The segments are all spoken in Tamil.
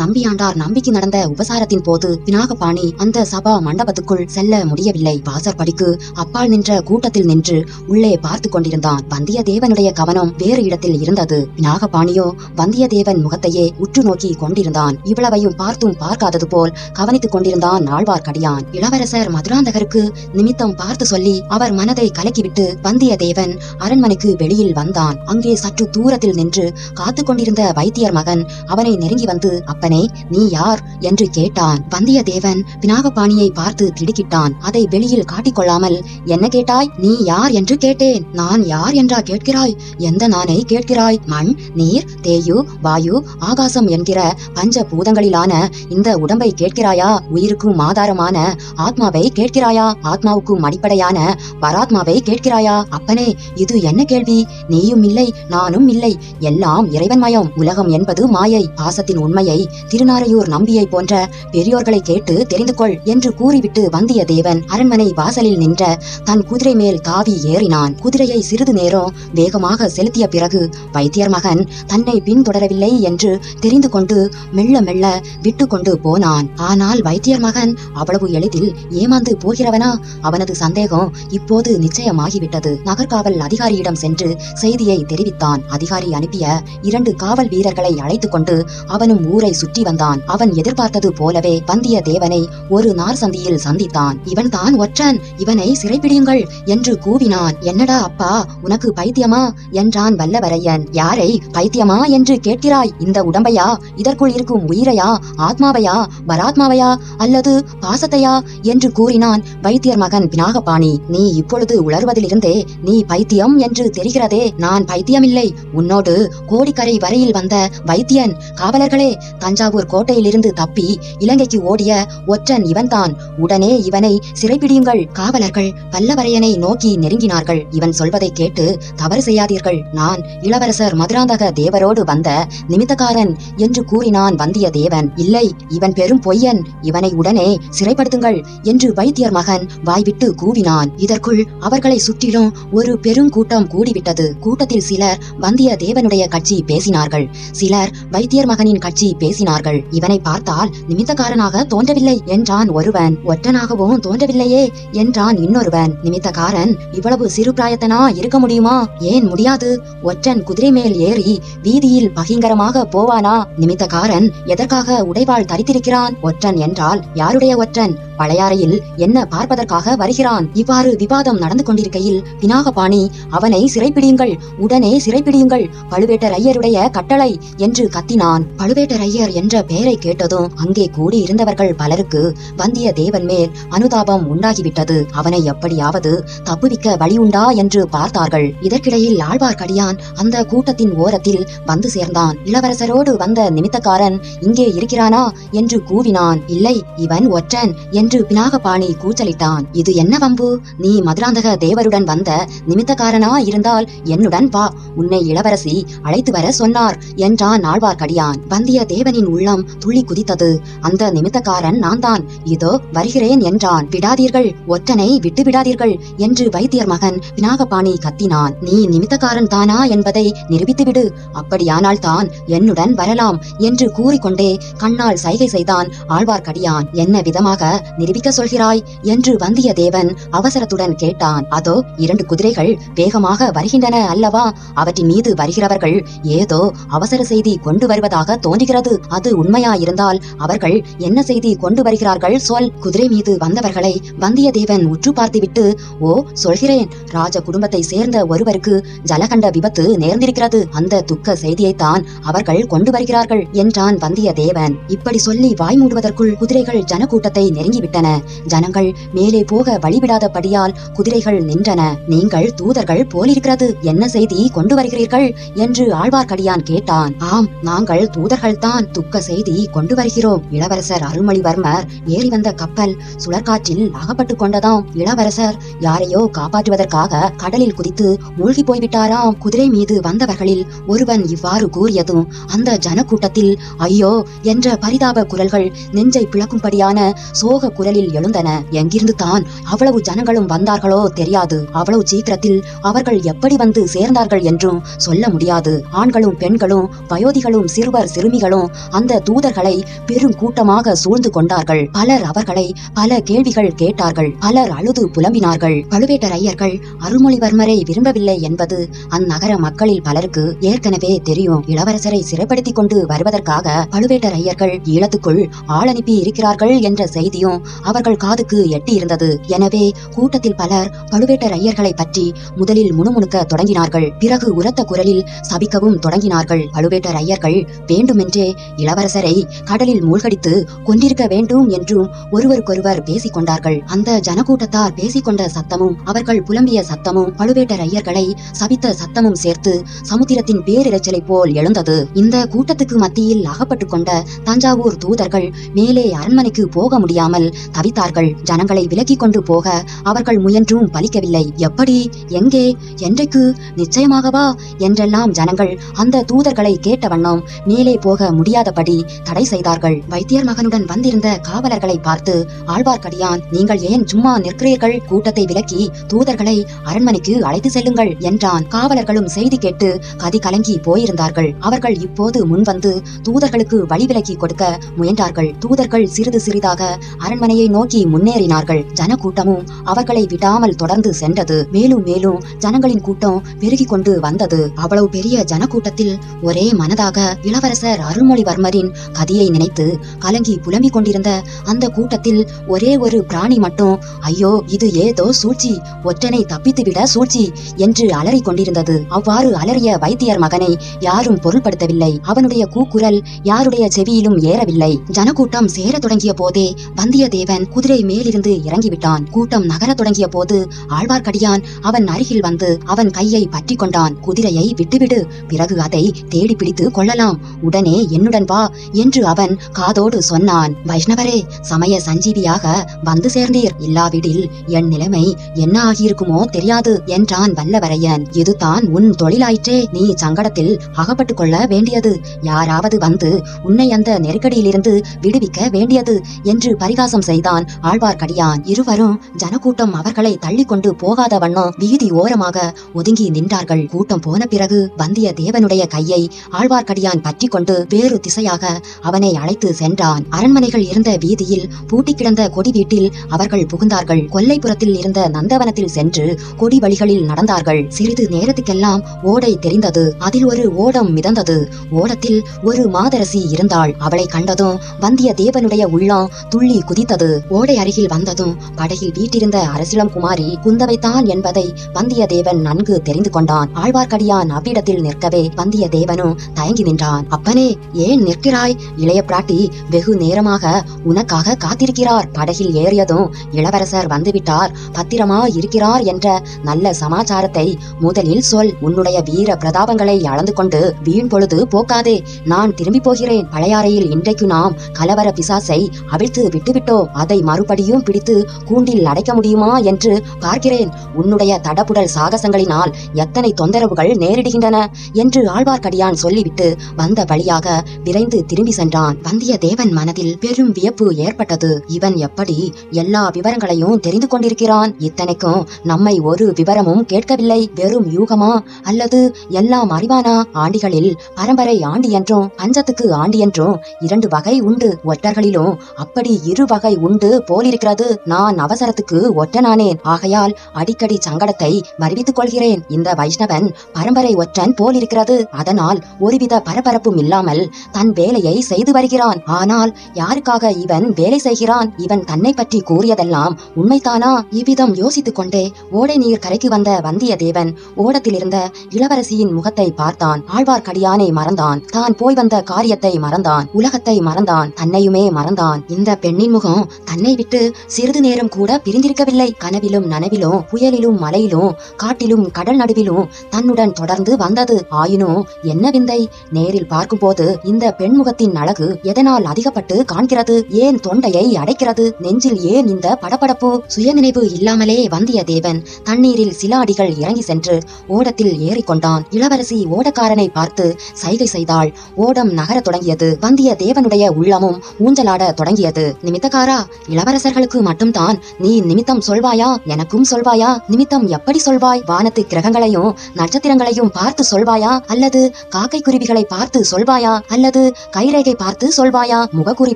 நம்பியாண்டார் நம்பிக்கை நடந்த உபசாரத்தின் போது விநாகபாணி அந்த சபா மண்டபத்துக்குள் செல்ல முடியவில்லை. வாசற்படிக்கு அப்பால் நின்ற கூட்டத்தில் நின்று உள்ளே பார்த்து கொண்டிருந்தான். வந்தியத்தேவனுடைய கவனம் வேறு இடத்தில் இருந்தது. பினாகபாணியோ வந்தியத்தேவன் முகத்தையே உற்று நோக்கி கொண்டிருந்தான். இவ்வளவையும் பார்த்தும் பார்க்காதது போல் கவனித்துக் கொண்டிருந்தான் ஆழ்வார்க்கடியான் இளவரசர் மதுராந்தகருக்கு நிமித்தம் பார்த்து சொல்லி அவர் மனதை கலக்கிவிட்டு வந்தியத்தேவன் அரண்மனைக்கு வெளியில் வந்தான். அங்கே சற்று தூரத்தில் நின்று காத்து கொண்டிருந்த வைத்தியர் மகன் அவனை நெருங்கி வந்து அப்ப மகனே நீ யார்? என்று கேட்டான். வந்தியத்தேவன் பினாகபாணியை பார்த்து திடுக்கிட்டான். அதை வெளியில் காட்டிக்கொள்ளாமல் என்ன கேட்டாய்? நீ யார் என்று கேட்டேன். நான் யார் என்றா கேட்கிறாய்? எந்த நானை கேட்கிறாய்? மண் நீர் தேயு வாயு ஆகாசம் என்கிற பஞ்ச பூதங்களிலான இந்த உடம்பை கேட்கிறாயா? உயிருக்கும் ஆதாரமான ஆத்மாவை கேட்கிறாயா? ஆத்மாவுக்கும் அடிப்படையான பராத்மாவை கேட்கிறாயா? அப்பனே இது என்ன கேள்வி? நீயும் இல்லை நானும் இல்லை. எல்லாம் இறைவன் மயம் உலகம் என்பது மாயை. பாசத்தின் உண்மையை திருநாரையூர் நம்பியை போன்ற பெரியோர்களை கேட்டு தெரிந்து கொள் என்று கூறிவிட்டு வந்தியத்தேவன் அரண்மனை வாசலில் நின்ற தன் குதிரை மேல் தாவி ஏறினான். குதிரையை சிறிது நேரம் வேகமாக செலுத்திய பிறகு வைத்தியர் மகன் தன்னை பின்தொடரவில்லை என்று தெரிந்து கொண்டு மெல்ல மெல்ல விட்டு கொண்டு போனான். ஆனால் வைத்தியர் மகன் அவ்வளவு எளிதில் ஏமாந்து போகிறவனா? அவனது சந்தேகம் இப்போது நிச்சயமாகிவிட்டது. நகர்காவல் அதிகாரியிடம் சென்று செய்தியை தெரிவித்தான். அதிகாரி அனுப்பிய இரண்டு காவல் வீரர்களை அழைத்துக் கொண்டு அவனும் ஊரை சுற்றி வந்தான் அவன் எதிர்பார்த்தது போலவே வந்திய தேவனை ஒரு நார் சந்தியில் சந்தித்தான். இவன் தான் ஒற்றன் இவனை சிறைப்பிடியுங்கள் என்று கூவினான். என்னடா அப்பா உனக்கு பைத்தியமா? என்றான் வல்லவரையன். யாரை பைத்தியமா என்று கேட்கிறாய்? இந்த உடம்பையா? இதற்குள் இருக்கும் உயிரையா? ஆத்மாவையா? பராத்மாவையா? அல்லது பாசத்தையா? என்று கூறினான் வைத்தியர் மகன் பினாகபாணி. நீ இப்பொழுது உளர்வதிலிருந்தே நீ பைத்தியம் என்று தெரிகிறதே. நான் பைத்தியமில்லை. உன்னோடு கோடிக்கரை வரையில் வந்த வைத்தியன் காவலர்களே தஞ்சாவூர் கோட்டையிலிருந்து தப்பி இலங்கைக்கு ஓடிய ஒற்றன் இவன்தான். உடனே இவனை சிறைபிடியுங்கள். காவலர்கள் பல்லவரையனை நோக்கி நெருங்கினார்கள். இவன் சொல்வதை கேட்டு தவறு செய்யாதீர்கள். நான் இளவரசர் மதுராந்தக தேவரோடு வந்த நிமித்தக்காரன் என்று கூறினான் வந்தியத்தேவன் இல்லை இவன் பெரும் பொய்யன். இவனை உடனே சிறைப்படுத்துங்கள் என்று வைத்தியர் மகன் வாய்விட்டு கூவினான். இதற்குள் அவர்களை சுற்றிலும் ஒரு பெருங்கூட்டம் கூடிவிட்டது. கூட்டத்தில் சிலர் வந்தியத்தேவனுடைய கட்சி பேசினார்கள். சிலர் வைத்தியர் மகனின் கட்சி பேசினார்கள். இவனை பார்த்தால் நிமித்தக்காரனாக தோன்றவில்லை என்றான் ஒருவன். ஒற்றனாகவும் தோன்றவில்லையே என்றான் இன்னொருவன். நிமித்தக்காரன் இவ்வளவு சிறு பிராயத்தனா இருக்க முடியுமா? ஏன் முடியாது? ஒற்றன் குதிரை மேல் ஏறி வீதியில் பகிங்கரமாக போவானா? நிமித்தக்காரன் எதற்காக உடைவாள் தரித்திருக்கிறான்? ஒற்றன் என்றால் யாருடைய ஒற்றன்? பழையாறையில் என்ன பார்ப்பதற்காக வருகிறான்? இவ்வாறு விவாதம் நடந்து கொண்டிருக்கையில் பினாகபாணி அவனை சிறைப்பிடியுங்கள் உடனே சிறைப்பிடியுங்கள் பழுவேட்டரையருடைய கட்டளை என்று கத்தினான். பழுவேட்டரையர் என்ற பெயரை கேட்டதும் அங்கே கூடியிருந்தவர்கள் பலருக்கு வந்தியத்தேவன் மேல் அனுதாபம் உண்டாகிவிட்டது. அவனை எப்படியாவது தப்புவிக்க வழியுண்டா? என்று பார்த்தார்கள். இதற்கிடையில் ஆழ்வார்க்கடியான் அந்த கூட்டத்தின் ஓரத்தில் வந்து சேர்ந்தான். இளவரசரோடு வந்த நிமித்தக்காரன் இங்கே இருக்கிறானா? என்று கூவினான். இல்லை இவன் ஒற்றன் என்று பினாகபாணி கூச்சலிட்டான். இது என்ன வம்பு? நீ மதுராந்தக தேவருடன் வந்த நிமித்தக்காரனா இருந்தால் என்னுடன் வா. உன்னை இளவரசி அழைத்து வர சொன்னார் என்றான் ஆழ்வார்க்கடியான். வந்தியத்தேவனின் உள்ளம் துள்ளி குதித்தது. அந்த நிமித்தக்காரன் நான் தான் இதோ வருகிறேன் என்றான். விடாதீர்கள். ஒற்றனை விட்டு விடாதீர்கள் என்று வைத்தியர் மகன் பினாகபாணி கத்தினான். நீ நிமித்தக்காரன் தானா என்பதை நிரூபித்துவிடு அப்படியானால் தான் என்னுடன் வரலாம் என்று கூறிக்கொண்டே கண்ணால் சைகை செய்தான் ஆழ்வார்க்கடியான். என்ன விதமாக நிரூபிக்க சொல்கிறாய் என்று வந்தியத்தேவன் அவசரத்துடன் கேட்டான். அதோ இரண்டு குதிரைகள் வேகமாக வருகின்றன அல்லவா? அவற்றின் மீது வருகிறவர்கள் ஏதோ அவசர செய்தி கொண்டு வருவதாக தோன்றுகிறது. அது உண்மையாயிருந்தால் அவர்கள் என்ன செய்தி கொண்டு வருகிறார்கள்? சொல். குதிரை மீது வந்தவர்களை வந்தியத்தேவன் உற்று பார்த்துவிட்டு ஓ சொல்கிறேன். ராஜ குடும்பத்தை சேர்ந்த ஒருவருக்கு ஜலகண்ட விபத்து நேர்ந்திருக்கிறது. அந்த துக்க செய்தியைத்தான் அவர்கள் கொண்டு வருகிறார்கள் என்றான் வந்தியத்தேவன். இப்படி சொல்லி வாய் மூடுவதற்குள் குதிரைகள் ஜனக்கூட்டத்தை நெருங்கிவிட்டன. ஜனங்கள் மேலே போக வழிவிடாதபடியால் குதிரைகள் நின்றன. நீங்கள் தூதர்கள் போலிருக்கிறது. என்ன செய்தி கொண்டு வருகிறீர்கள்? என்று ஆழ்வார்க்கடியான் கேட்டான். ஆம் நாங்கள் தூதர்கள்தான். துக்க செய்தி கொண்டு வருகிறோம். இளவரசர் அருள்மொழிவர்மர் ஏறி வந்த கப்பல் சுழற்காற்றில் அகப்பட்டு கொண்டதாம். இளவரசர் யாரையோ காப்பாற்றுவதற்காக கடலில் குதித்து மூழ்கி போய்விட்டாராம். குதிரை மீது வந்தவர்களில் ஒருவன் இவ்வாறு கூறியதும் அந்த ஜனக்கூட்டத்தில் ஐயோ என்ற பரிதாப குரல்கள் நெஞ்சை பிளக்கும்படியான சோக குரலில் எழுந்தன. எங்கிருந்து தான் அவ்வளவு ஜனங்களும் வந்தார்களோ தெரியாது. அவ்வளவு சீக்கிரத்தில் அவர்கள் எப்படி வந்து சேர்ந்தார்கள் என்றும் சொல்ல முடியாது. ஆண்களும் பெண்களும் வயோதிகளும் சிறுவர் சிறுமிகளும் அந்த தூதர்களை பெரும் கூட்டமாக சூழ்ந்து கொண்டார்கள். பலர் அவர்களை பல கேள்விகள் கேட்டார்கள். பலர் அழுது புலம்பினார்கள். பழுவேட்டர் ஐயர்கள் அருள்மொழிவர்மரை விரும்பவில்லை என்பது அந்நகர மக்களில் பலருக்கு ஏற்கனவே தெரியும். இளவரசரை சிறைப்படுத்திக் கொண்டு வருவதற்காக பழுவேட்டரையர்கள் ஈழத்துக்குள் ஆள் அனுப்பி இருக்கிறார்கள் என்ற செய்தியும் அவர்கள் காதுக்கு எட்டி இருந்தது எனவே கூட்டத்தில் பலர் பழுவேட்டர் ஐயர்களை பற்றி முதலில் முணுமுணுக்க தொடங்கினார்கள். பிறகு உரத்த குரலில் சபிக்கவும் தொடங்கினார்கள். பழுவேட்டர் ஐயர்கள் வேண்டுமென்றே இளவரசரை கடலில் மூழ்கடித்து கொண்டிருக்க வேண்டும் என்றும் ஒருவருக்கொருவர் பேசிக் கொண்டார்கள் அந்த ஜனக்கூட்டத்தார் பேசிக்கொண்ட சத்தமும் அவர்கள் புலம்பிய சத்தமும் பழுவேட்டரையர்களை சபித்த சத்தமும் சேர்த்து சமுத்திரத்தின் பேரிரைச்சலை போல் எழுந்தது. இந்த கூட்டத்துக்கு மத்தியில் அகப்பட்டுக் கொண்ட தஞ்சாவூர் தூதர்கள் மேலே அரண்மனைக்கு போக முடியாமல் தவித்தார்கள். ஜனங்களை விலக்கிக் கொண்டு போக அவர்கள் முயன்றும் பலிக்கவில்லை. எப்படி? எங்கே? என்றைக்கு? நிச்சயமாகவா? என்றெல்லாம் ஜனங்கள் அந்த தூதர்களை கேட்ட வண்ணம் மேலே போக முடியாதபடி தடை செய்தார்கள். வைத்தியர் மகனுடன் வந்திருந்த காவலர்களை பார்த்து ஆழ்வார்க்கடியான் நீங்கள் ஏன் சும்மா நிற்கிறீர்கள்? கூட்டத்தை விலக்கி தூதர்களை அரண்மனைக்கு அழைத்து செல்லுங்கள் என்றான். காவலர்களும் செய்தி கேட்டு கதி கலங்கி போயிருந்தார்கள். அவர்கள் இப்போது முன்வந்து தூதர்களுக்கு வழி விலக்கி கொடுக்க முயன்றார்கள். தூதர்கள் சிறிது சிறிதாக அரண்மனையை நோக்கி முன்னேறினார்கள். ஜனக்கூட்டமும் அவர்களை விடாமல் தொடர்ந்து சென்றது. மேலும் மேலும் ஜனங்களின் கூட்டம் பெருகிக் கொண்டு வந்தது. அவ்வளவு பெரிய ஜனக்கூட்டத்தில் ஒரே மனதாக இளவரசர் அருள்மொழிவர்மரின் கதியை நினைத்து கலங்கி புலம்பிக் கொண்டிருந்த அந்த கூட்டத்தில் ஒரே ஒரு பிராணி மட்டும் ஐயோ இது ஏதோ சூழ்ச்சி. ஒற்றனை தப்பித்துவிட சூழ்ச்சி என்று அலறிக் கொண்டிருந்தது. அவ்வாறு அலறிய வைத்தியர் மகனை யாரும் பொருள்படுத்தவில்லை. அவனுடைய கூக்குரல் யாருடைய செவியிலும் ஏறவில்லை. ஜனக்கூட்டம் சேர தொடங்கிய போதே வந்தியத்தேவன் குதிரை மேலிருந்து இறங்கிவிட்டான். கூட்டம் நகர தொடங்கிய போது ஆழ்வார்க்கடியான் அவன் அருகில் வந்து அவன் கையை பற்றி கொண்டான். குதிரையை விட்டுவிடு. பிறகு அதை தேடி பிடித்து கொள்ளலாம். உடனே என்னுடன் வா என்று அவன் காதோடு சொன்னான். வைஷ்ணவரே சமய சஞ்சீவியாக வந்து சேர்ந்தீர். இல்லாவிடில் என் நிலைமை என்ன ஆகியிருக்குமோ தெரியாது என்றான் வல்லவரையன். இதுதான் உன் தொழிலாயிற்றே. நீ சங்கடத்தில் அகப்பட்டுக் கொள்ள வேண்டியது. யாராவது வந்து உன்னை அந்த நெருக்கடியிலிருந்து விடுவிக்க வேண்டியது என்று பரிகாசம் செய்தான் ஆழ்வார்க்கடியான். இருவரும் ஜனக்கூட்டம் அவர்களை தள்ளிக்கொண்டு போகாத வண்ணம் வீதி ஓரமாக ஒதுங்கி நின்றார்கள். கூட்டம் போன பிறகு வந்திய தேவனுடைய கையை ஆழ்வார்க்கடியான் பற்றி கொண்டு வேறு திசையாக அவனை அழைத்து சென்றான். அரண்மனைகள் இருந்த வீதியில் பூட்டி கிடந்த கொடி வீட்டில் அவர்கள் புகுந்தார்கள். கொல்லைப்புறத்தில் இருந்த நந்தவனத்தில் சென்று கொடி வழிகளில் நடந்தார்கள். சிறிது நேரத்துக்கெல்லாம் ஓடை தெரிந்தது. அதில் ஒரு ஓடம் மிதந்தது. ஓடத்தில் ஒரு மாதரசி இருந்தாள். அவளை கண்டதும் வந்திய தேவனுடைய உள்ளம் துள்ளி குதித்தது. ஓடை அருகில் வந்ததும் படகில் வீட்டிருந்த அரசிளம் குமாரி குந்தவைத்தான் என்பதை வந்தியத்தேவன் நன்கு தெரிந்து கொண்டான். ஆழ்வார்க்கடியான் அவ்விடத்தில் நிற்கவே வந்தியத்தேவனும் தயங்கி நின்றான். அப்பனே ஏன் நிற்கிறாய். இளைய பிராட்டி வெகு நேரமாக உனக்காக காத்திருக்கிறார். படகில் ஏறியதும் இளவரசர் வந்துவிட்டார். பத்திரமா இருக்கிறார் என்ற நல்ல சமாச்சாரத்தை முதலில் சொல். உன்னுடைய வீர பிரதாபங்களை அளந்து கொண்டு வீண் பொழுது போக்காதே. நான் திரும்பி போகிறேன். பழையாறையில் இன்றைக்கு நாம் கலவர பிசாசை அவிழ்த்து விட்டுவிட்டோம் அதை மறுபடியும் பிடித்து கூண்டில் அடைக்க முடியுமா என்று பார்க்கிறேன். உன்னுடைய தடபுடல் சாகசங்களினால் எத்தனை தொந்தரவுகள் நேரிடுகின்றன என்று ஆழ்வார்க்கடியான் சொல்லிவிட்டு வந்த வழியாக விரைந்து திரும்பி சென்றான். வந்தியத்தேவன் மனதில் பெரும் வியப்பு ஏற்பட்டது. இவன் எப்படி எல்லா விவரங்களையும் தெரிந்து கொண்டிருக்கிறான்? இத்தனைக்கும் நம்மை ஒரு விவரமும் கேட்கவில்லை. வெறும் யூகமா? அல்லது எல்லாம் அறிவானா? ஆண்டிகளில் பரம்பரை ஆண்டி என்றும் பஞ்சத்துக்கு ஆண்டி என்றும் இரண்டு வகை உண்டு. ஒற்றர்களிலும் அப்படி இரு வகை உண்டு போலிருக்கிறது. நான் அவசரத்துக்கு ஒற்றனானேன். ஆகையால் அடிக்கடி சங்கடத்தை வருவித்துக் கொள்கிறேன். இந்த வைஷ்ணவன் பரம்பரை ஒற்றன் போலிருக்கிறது. அதனால் ஒருவித பரபரப்பும் இல்லாமல் தன் வேலையை செய்து வருகிறான். ஆனால் யாருக்காக இவன் வேலை செய்கிறான்? இவன் தன்னை பற்றி கூறியதெல்லாம் உண்மைதானா? இவ்விதம் யோசித்துக் கொண்டே ஓடை நீர் கரைக்கு வந்த வந்தியத்தேவன் ஓடத்திலிருந்த இளவரசியின் முகத்தை பார்த்தான். ஆழ்வார்க்கடியானை மறந்தான். தான் போய் வந்த காரியத்தை மறந்தான். உலகத்தை மறந்தான். தன்னையுமே மறந்தான். இந்த பெண்ணின் முகம் தன்னை விட்டு சிறிது நேரம் கூட பிரிந்திருக்கவில்லை. கனவிலும் நனவிலும் புயலிலும் மலையிலும் காட்டிலும் கடல் நடுவிலும் தன்னுடன் தொடர்ந்து வந்தது ஆயினும் என்ன விந்தை? நேரில் பார்க்கும்போது இந்த பெண்முகத்தின் அழகு எதனால் அதிகப்பட்டு காண்கிறது? ஏன் தொண்டையை அடைக்கிறது? நெஞ்சில் ஏன் இந்த படபடப்பு? சுயநினைவு இல்லாமலே வந்தியத்தேவன் தண்ணீரில் சில அடிகள் இறங்கி சென்று ஓடத்தில் ஏறிக்கொண்டான். இளவரசி ஓடக்காரனை பார்த்து சைகை செய்தாள். ஓடம் நகரத் தொடங்கியது. வந்தியத்தேவனுடைய உள்ளமும் ஊஞ்சலாட தொடங்கியது. நிமித்தக்காரா இளவரசர்களுக்கு மட்டும்தான் நீ நிமித்தம் சொல்வாயா? எனக்கும் சொல்வாயா? நிமித்தம் எப்படி சொல்வாய்? வானத்து கிரகங்களையும் நட்சத்திரங்களையும் பார்த்து சொல்வாயா? அல்லது காக்கை குருவிகளை பார்த்து சொல்வாயா? அல்லது என்னது? கைரேகை பார்த்து சொல்வாயா? முகக்குறி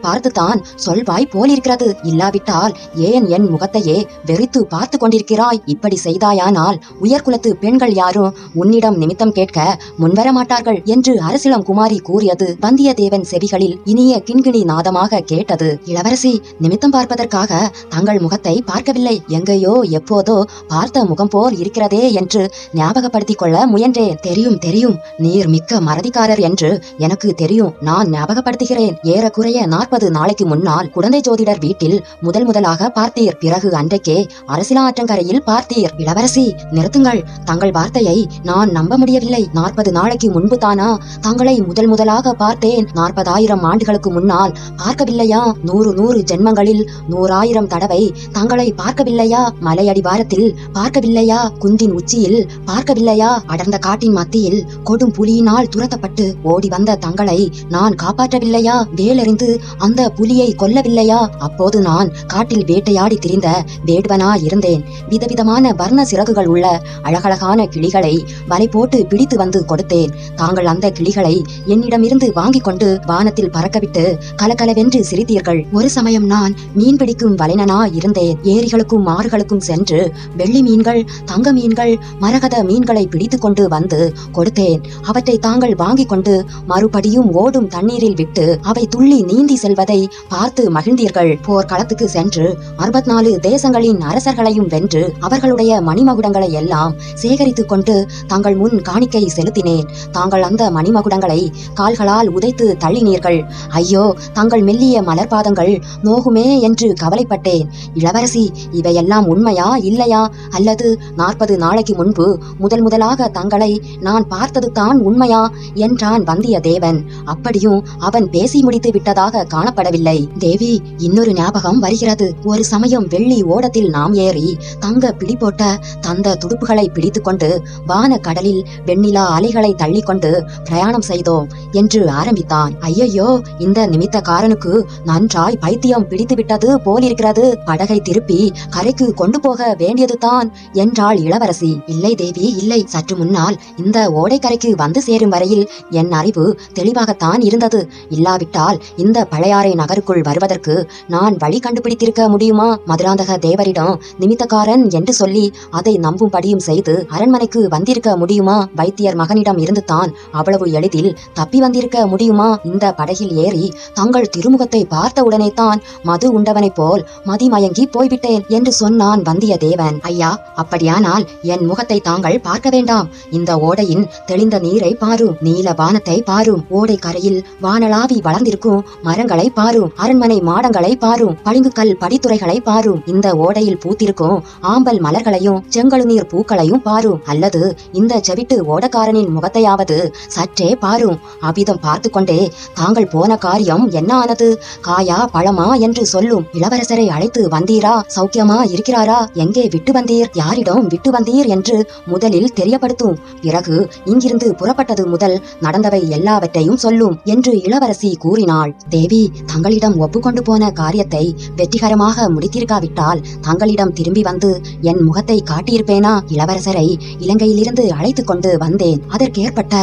பார்த்துதான் சொல்வாய் போலிருக்கிறது. இல்லாவிட்டால் ஏன் என் முகத்தையே வெறித்து பார்த்து கொண்டிருக்கிறாய்? இப்படி செய்தாயானால் உயர்குலத்து பெண்கள் யாரும் உன்னிடம் நிமித்தம் கேட்க முன்வர மாட்டார்கள் என்று அரசிலம் குமாரி கூறியது வந்தியத்தேவன் செவிகளில் இனிய கிண்கிணி நாதமாக கேட்டது. இளவரசி நிமித்தம் பார்ப்பதற்காக தங்கள் முகத்தை பார்க்கவில்லை. எங்கேயோ எப்போதோ பார்த்த முகம் போல் இருக்கிறதே என்று ஞாபகப்படுத்திக் கொள்ள முயன்றேன் தெரியும் தெரியும். நீர் மிக்க மறதிக்காரர் என்று எனக்கு தெரியும். நான் ஞாபகப்படுத்துகிறேன். ஏறக்குறைய நாற்பது நாளைக்கு முன்னால் குழந்தை ஜோதிடர் வீட்டில் முதல் முதலாக பார்த்தீர். பிறகு அன்றைக்கே அரசியலாற்றங்கரையில் பார்த்தீர். இளவரசி நிறுத்துங்கள். தங்கள் வார்த்தையை நான் நம்ப முடியவில்லை. நாற்பது நாளைக்கு முன்பு தானா தங்களை முதல் முதலாக பார்த்தேன். நாற்பதாயிரம் ஆண்டுகளுக்கு முன்னால் பார்க்கவில்லையா? நூறு நூறு ஜென்மங்களில் நூறாயிரம் தடவை தங்களை பார்க்கவில்லையா? மலையடிவாரத்தில் பார்க்கவில்லையா? குந்தின் உச்சியில் பார்க்கவில்லையா? அடர்ந்த காட்டின் மத்தியில் கொடும் புலியினால் துரத்தப்பட்டு ஓடி வந்த தங்களை நான் காப்பாற்றவில்லையா? வேலறிந்து அந்த புலியை கொல்லவில்லையா? அப்போது நான் காட்டில் வேட்டையாடி திரிந்த வேடுவனா இருந்தேன். விதவிதமான வர்ண சிறகுகள் உள்ள அழகழகான கிளிகளை வலை போட்டு பிடித்து வந்து கொடுத்தேன். தாங்கள் அந்த கிளிகளை என்னிடமிருந்து வாங்கிக் கொண்டு வானத்தில் பறக்கவிட்டு கலகலவென்று சிரித்தீர்கள். ஒரு சமயம் நான் மீன் பிடிக்கும் வலைனனா இருந்தேன். ஏரிகளுக்கும் ஆறுகளுக்கும் சென்று வெள்ளி மீன்கள் தங்க மீன்கள் மரகத மீன்களை பிடித்து கொண்டு வந்து கொடுத்தேன். அவற்றை தாங்கள் வாங்கிக் கொண்டு மறுபடியும் ஓடும் தண்ணீரில் விட்டு அவை துள்ளி நீந்தி செல்வதை பார்த்து மகிழ்ந்தீர்கள். போர்க்களத்துக்கு சென்று அறுபத்தி நாலு தேசங்களின் அரசர்களையும் வென்று அவர்களுடைய மணிமகுடங்களை எல்லாம் சேகரித்துக் கொண்டு தங்கள் முன் காணிக்கை செலுத்தினேன். தாங்கள் அந்த மணிமகுடங்களை கால்களால் உதைத்து தள்ளினீர்கள். ஐயோ தங்கள் மெல்லிய மலர்பாதங்கள் நோகுமே என்று கவலைப்பட்டேன். இளவரசி இவையெல்லாம் உண்மையா இல்லையா? அல்லது நாற்பது நாளைக்கு முன்பு முதல் முதலாக தங்களை நான் பார்த்தது தான் உண்மையா என்றான் வந்தியத்தேவன் அப்படியும் அவன் பேசி முடித்து விட்டதாக காணப்படவில்லை. தேவி இன்னொரு ஞாபகம் வருகிறது. ஒரு சமயம் வெள்ளி ஓடத்தில் நாம் ஏறி தங்க பிடிபோட்ட தந்த துடுப்புகளை பிடித்துக்கொண்டு வான கடலில் வெண்ணிலா அலைகளை தள்ளிக்கொண்டு பிரயாணம் செய்தோம் என்று ஆரம்பித்தான். ஐயையோ இந்த நிமித்தக்காரனுக்கு நன்றாய் பைத்தியம் பிடித்து விட்டது போலிருக்கிறது. படகை திருப்பி கரைக்கு கொண்டு போக வேண்டியதுதான் என்றாள் இளவரசி. இல்லை தேவி இல்லை. சற்று முன்னால் இந்த ஓடைக்கரைக்கு வந்து சேரும் வரையில் என் அறிவு தெளிவாகத்தான் இருந்தது. இல்லாவிட்டால் இந்த பழையாறை நகருக்குள் வருவதற்கு நான் வழி கண்டுபிடித்திருக்க முடியுமா? மதுராந்தக தேவரிடம் நிமித்தக்காரன் என்று சொல்லி அதை நம்பும்படியும் செய்து அரண்மனைக்கு வந்திருக்க முடியுமா? வைத்தியர் மகனிடம் இருந்து தான் அவ்வளவு எளிதில் தப்பி வந்திருக்க முடியுமா? இந்த படகில் ஏறி தங்கள் திருமுகத்தை பார்த்த உடனே தான் மது உண்டவனைப் போல் மதிமயங்கி போய்விட்டேன் என்று சொன்னான் வந்தியத்தேவன். ஐயா அப்படியானால் என் முகத்தை தாங்கள் பார்க்க வேண்டாம். இந்த ஓடையின் தெளிந்த நீரை பாரும் நீல வானத்தை பாரும் ஓடை கரையில் வானளாவி வளர்ந்திருக்கும் மரங்களை பாரும் அரண்மனை மாடங்களை பாரும் பளிங்குக்கல் படித்துறைகளை பாரும். இந்த ஓடையில் பூத்திருக்கும் ஆம்பல் மலர்களையும் செங்கழுநீர் பூக்களையும் பாரும். அல்லது இந்த செவிட்டு ஓடக்காரனின் முகத்தையாவது சற்றே பாரும். அவ்விதம் பார்த்து கொண்டே தாங்கள் போன காரியம் என்ன ஆனது? காயா பழமா என்று சொல்லும் இளவரசரை அழைத்து வந்தீரா? சௌக்கியமா இருக்கிறாரா? எங்கே விட்டு வந்தீர்? யாரிடம் விட்டு வந்தீர் என்று முதலில் தெரியப்படுத்தும். பிறகு இங்கிருந்து புறப்பட்டது முதல் நடந்தவை எல்லாவற்றையும் சொல்லும் என்று இளவரசி கூறினாள். தேவி தங்களிடம் ஒப்புக்கொண்டு போன காரியத்தை வெற்றிகரமாக முடித்திருக்காவிட்டால் தங்களிடம் திரும்பி வந்து என் முகத்தை காட்டியிருப்பேனா? இளவரசரை இலங்கையிலிருந்து அழைத்து கொண்டு வந்தேன். அதற்கேற்பட்ட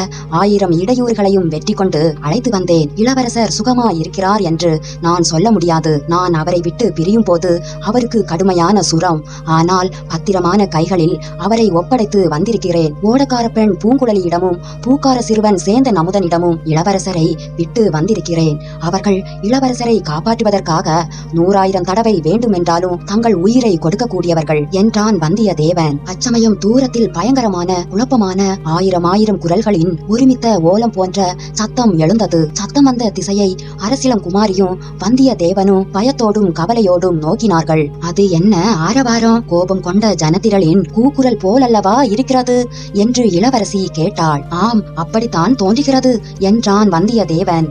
ஆயிரம் இடையூறுகளையும் வெற்றி கொண்டு அழைத்து வந்தேன். இளவரசர் சுகமா இருக்கிறார் என்று நான் சொல்ல முடியாது. நான் அவரை விட்டு பிரியும் போது அவருக்கு கடுமையான சுரம். ஆனால் பத்திரமான கைகளில் அவரை ஒப்படைத்து வந்திருக்கிறேன். ஓடக்கார பெண் பூங்குழலியிடமும் பூக்கார சிறுவன் சேந்த நமுதனிடமும் இளவரசரை விட்டு வந்திருக்கிறேன். அவர்கள் இளவரசரை காப்பாற்றுவதற்காக நூறாயிரம் தடவை வேண்டுமென்றாலும் தங்கள் உயிரை கொடுக்கக்கூடியவர்கள் என்றான் வந்தியத்தேவன். அச்சமயம் தூரத்தில் பயங்கரமான குழப்பமான ஆயிரம் ஆயிரம் குரல்களின் ஒருமித்த ஓலம் போன்ற சத்தம் எழுந்தது. சத்தம் வந்த திசையை அரசிலம் குமாரியும் வந்தியத்தேவனும் பயத்தோடும் கவலையோடும் நோக்கினார்கள். அது என்ன ஆரவாரம்? கோபம் கொண்ட ஜனத்திரளின் கூக்குரல் போலல்லவா இருக்கிறது? என்று இளவரசி கேட்டாள். ஆம் அப்படித்தான் தோன்றுகிறது என்றான் வந்தியத்தேவன்.